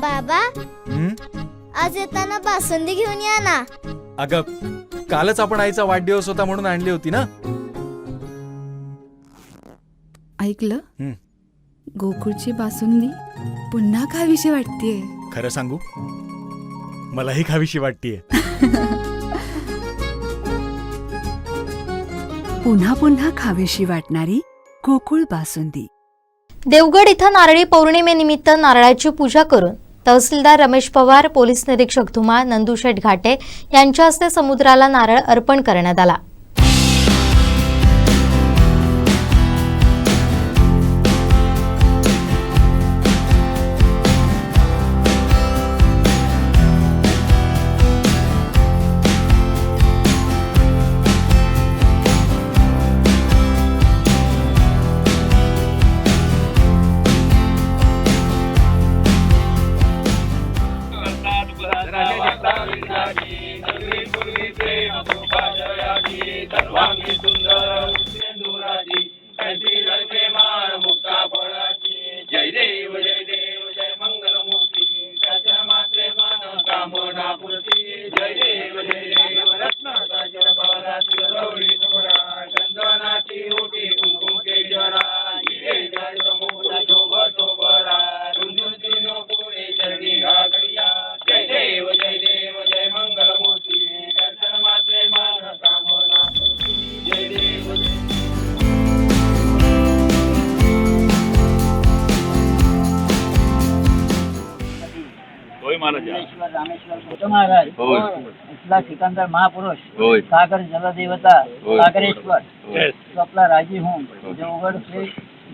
बाबा. हं? आज येताना बासुंदी घेऊन या ना. अगं कालच आपण आईचा वाढदिवस होता म्हणून आणली होती ना? ऐकलं? हं. गोकुळची बासुंदी पुन्हा खावीशी वाटतेय. खरं सांगू? मलाही खावीशी वाटतीये. पुन्हा पुन्हा खावीशी वाटणारी गोकुळ बासुंदी. देवगड इथं नारळी पौर्णिमेनिमित्त नारळाची पूजा करून तहसीलदार रमेश पवार पोलीस निरीक्षक धुमा नंदू शेठ घाटे यांच्या हस्ते समुद्राला नारळ अर्पण करण्यात आला. कामना पूर्ती जय देव जय रामेश्वर महाराज. होय. इथला सिकंदर महापुरुष सागर जलदेवता होय. सागरेश्वर. तो आपला राजी होऊन देवगड हे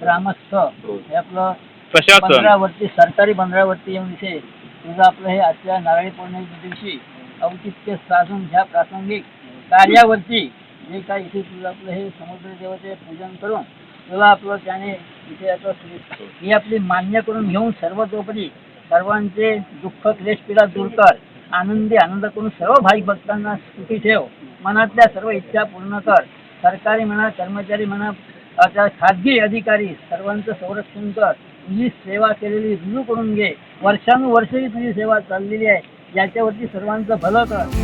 ग्रामस्थ हे आपलं प्रशासन. बंदरावरती सरकारी बंदरावरती येऊन इथे तुझं आपलं हे आजच्या नारळी पौर्णिमेच्या दिवशी औचित्य साधून ह्या प्रासंगिक कार्यावरती. जे काय इथे तुझं आपलं हे समुद्र देवते पूजन करून तुला आपलं त्याने इथे आता ही आपली मान्य करून घेऊन सर्वतोपरी सर्वांचे दुःख क्लेश पीडा दूर कर. आनंदी आनंद करून सर्व भाविक भक्तांना सुखी ठेव. मनातल्या सर्व इच्छा पूर्ण कर. सरकारी म्हणा कर्मचारी म्हणा आता खाजगी अधिकारी सर्वांचं संरक्षण कर. तुझी सेवा केलेली रुजू करून घे. वर्षानुवर्षही तुझी सेवा चाललेली आहे. याच्यावरती सर्वांचं भलं कर.